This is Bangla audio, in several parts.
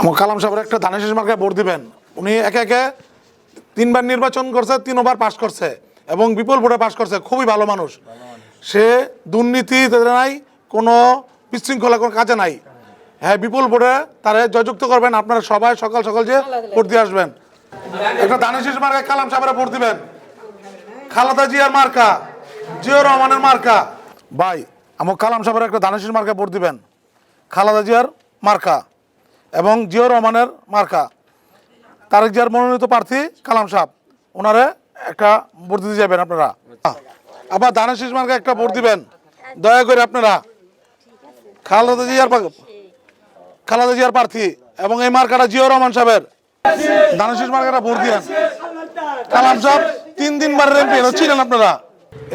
আমার কালাম সাহেবের একটা ধানের শেষ মার্কায় ভোট দিবেন। উনি একে একে তিনবার নির্বাচন করছে, তিনবার পাশ করছে এবং বিপুল ভোটে পাশ করছে, খুবই ভালো মানুষ। সে দুর্নীতি নাই, কোনো বিশৃঙ্খলা কোনো কাজে নাই। হ্যাঁ বিপুল ভোটে তারে জয়যুক্ত করবেন, আপনারা সবাই সকাল সকাল যে ভোট দিয়ে আসবেন। একটা ধানের শেষ মার্কায় কালাম সাহেবের ভোট দিবেন। খালাদা জিয়ার মার্কা জিয়া রহমানের মার্কা। ভাই, আমার কালাম সাহেবের একটা ধানের শেষ মার্কায় ভোট দিবেন। খালাদা জিয়ার মার্কা। এবং জিয়া রহমানের মার্কা। তারেক জিয়ার মনোনীত প্রার্থী কালাম সাহেব। ওনারে একটা ভোট দিতে যাবেন আপনারা। আবার শেষ মার্কা একটা ভোট দিবেন। দয়া করে আপনারা। খালেদা জিয়ার খালেদা জিয়ার প্রার্থী এবং এই মার্কাটা জিয়া রহমান সাহেবের। শেষ মার্কাটা ভোট দিয়েন। কালাম সাহেব, তিন দিন বারের এমপি ছিলেন আপনারা।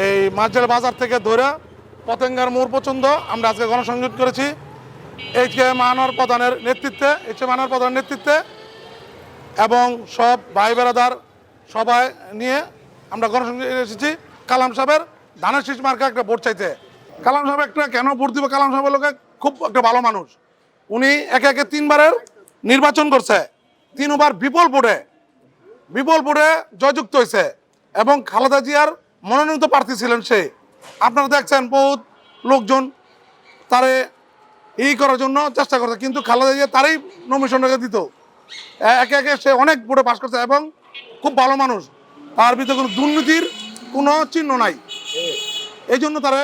এই মাঝের বাজার থেকে ধরে পতেঙ্গার মোড় পর্যন্ত আমরা আজকে গণসংযোগ করেছি। এইচ কে মানর প্রধানের নেতৃত্বে এইচ কে মানর প্রধানের নেতৃত্বে এবং সব ভাই বেড়াদার সবাই নিয়ে আমরা গণসংযোগে এসেছি। কালাম সাহেবের ধানের শীষ মার্কা একটা ভোট চাইতে। কালাম সাহেব একটা কেন ভোট দিব? কালাম সাহেবের লোকে খুব একটা ভালো মানুষ। উনি একে একে তিনবারের নির্বাচন করছে। তিনবার বিপুল ভোটে বিপুল ভোটে জয়যুক্ত হয়েছে এবং খালেদা জিয়ার মনোনীত প্রার্থী ছিলেন সে। আপনারা দেখছেন বহুত লোকজন তারে এই করার জন্য চেষ্টা করছে। কিন্তু খালেদা জিয়া তারই নমিশন রেখে দিত। একে একে সে অনেক ভোটে পাশ করছে এবং খুব ভালো মানুষ। তার ভিতরে কোনো দুর্নীতির কোনো চিহ্ন নাই। এই জন্য তারা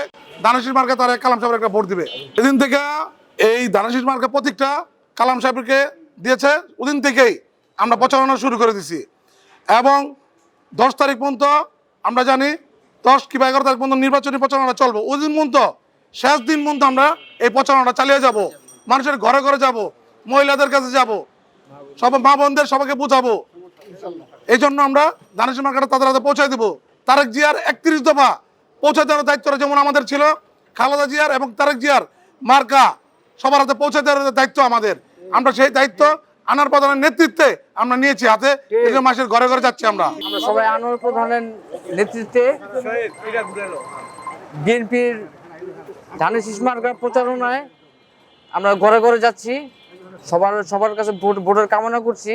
দানাশিস মার্কে তারা কালাম সাহেবের একটা ভোট দিবে। এদিন থেকে এই দানাশিস মার্কা প্রতীকটা কালাম সাহেবকে দিয়েছে। ওদিন থেকেই আমরা প্রচারণা শুরু করে দিছি। এবং দশ তারিখ পর্যন্ত আমরা জানি দশ কিংবা এগারো তারিখ পর্যন্ত নির্বাচনী প্রচারণা চলবে। ওই দিন পর্যন্ত শেষ দিন পর্যন্ত আমরা এই প্রচারণাটা চালিয়ে যাব। মানুষের ঘরে ঘরে যাব মহিলাদের কাছে যাব সব মা বোনদের সবাইকে বুঝাবো। এই জন্য আমরা দানেশ মার্কেটে তাদের হাতে পৌঁছে দেবো। তারেক জিয়ার একত্রিশ দফা পৌঁছে দেওয়ার দায়িত্বটা যেমন আমাদের ছিল খালেদা জিয়ার এবং তারেক জিয়ার মার্কা সবার হাতে পৌঁছে দেওয়ার দায়িত্ব আমাদের। আমরা সেই দায়িত্ব আনার প্রধানের নেতৃত্বে আমরা নিয়েছি হাতে। এই মাসের ঘরে ঘরে যাচ্ছি আমরা। আমরা সবাই আনোয়ার প্রধানের নেতৃত্বে বিএনপির ধানের শীষ মার্কার প্রচারণায় আমরা ঘরে ঘরে যাচ্ছি, সবার সবার কাছে ভোট, ভোটের কামনা করছি।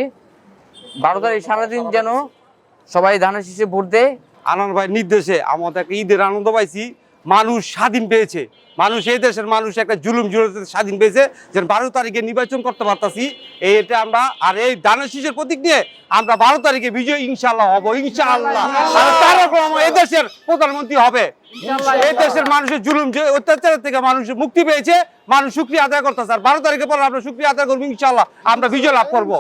বারো তারিখ সারাদিন যেন সবাই ধানের শীষে ভোট দেয়। আনন্দ ভাই নির্দেশে, আমাদের একটা ঈদের আনন্দ পাইছি। মানুষ স্বাধীন পেয়েছে। মানুষ এই দেশের মানুষ একটা জুলুম জুলুম স্বাধীন পেয়েছে যে বারো তারিখে নির্বাচন করতে পারতাছি। এই এটা আমরা আর এই দানের শীষের প্রতীক নিয়ে আমরা বারো তারিখে বিজয় ইনশাল্লাহ হব ইনশাআল্লাহ। তারক এই দেশের প্রধানমন্ত্রী হবে। এই দেশের মানুষের জুলুম যে অত্যাচারের থেকে মানুষ মুক্তি পেয়েছে মানুষ শুক্রিয়া আদায় করতেছে। আর বারো তারিখে পরে আমরা শুক্রিয়া আদায় করব ইনশাল্লাহ আমরা বিজয় লাভ করব।